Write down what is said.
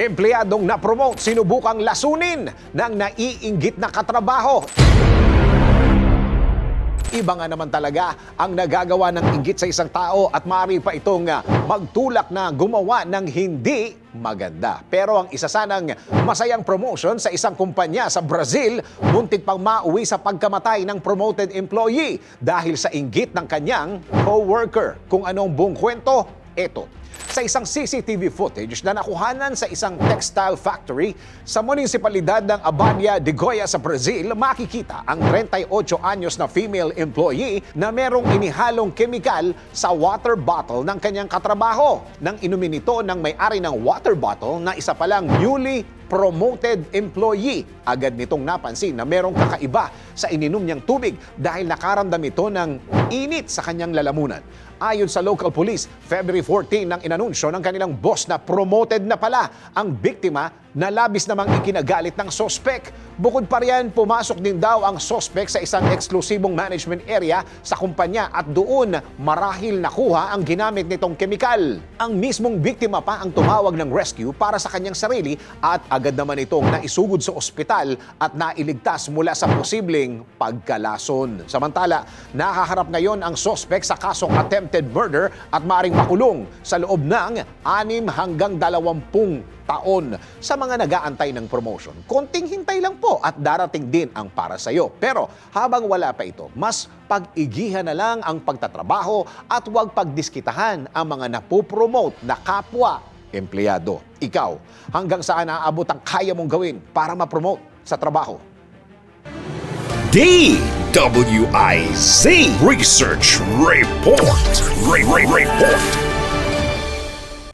Empleyadong na-promote sinubukang lasunin ng naiinggit na katrabaho. Iba nga naman talaga ang nagagawa ng inggit sa isang tao at maaari pa itong ah, magtulak na gumawa ng hindi maganda. Pero ang isa sanang masayang promotion sa isang kumpanya sa Brazil, muntik pang mauwi sa pagkamatay ng promoted employee dahil sa inggit ng kanyang co-worker. Kung anong buong kwento, eto. Sa isang CCTV footage na nakuhanan sa isang textile factory sa munisipalidad ng Abania de Goya sa Brazil, makikita ang 38 anyos na female employee na merong inihalong kemikal sa water bottle ng kanyang katrabaho. Nang inumin ito ng may-ari ng water bottle na isa palang newly promoted employee. Agad nitong napansin na merong kakaiba sa ininom niyang tubig dahil nakaramdam ito ng init sa kanyang lalamunan. Ayon sa local police, February 14 nang inanunsyo ng kanilang boss na promoted na pala ang biktima na labis namang ikinagalit ng sospek. Bukod pa riyan, pumasok din daw ang sospek sa isang eksklusibong management area sa kumpanya at doon marahil nakuha ang ginamit nitong kemikal. Ang mismong biktima pa ang tumawag ng rescue para sa kanyang sarili at agad naman itong naisugod sa ospital at nailigtas mula sa posibleng pagkalason. Samantala, nakaharap ngayon ang sospek sa kasong attempted murder at maring makulong sa loob ng 6 hanggang 20 taon sa mga nagaantay ng promotion. Konting hintay lang po at darating din ang para sa iyo. Pero habang wala pa ito, mas pag-igihan na lang ang pagtatrabaho at huwag pagdiskitahan ang mga napopromote na kapwa empleyado. Ikaw, hanggang saan naaabot ang kaya mong gawin para ma-promote sa trabaho? DWIZ Research Report. Re- Re- Report.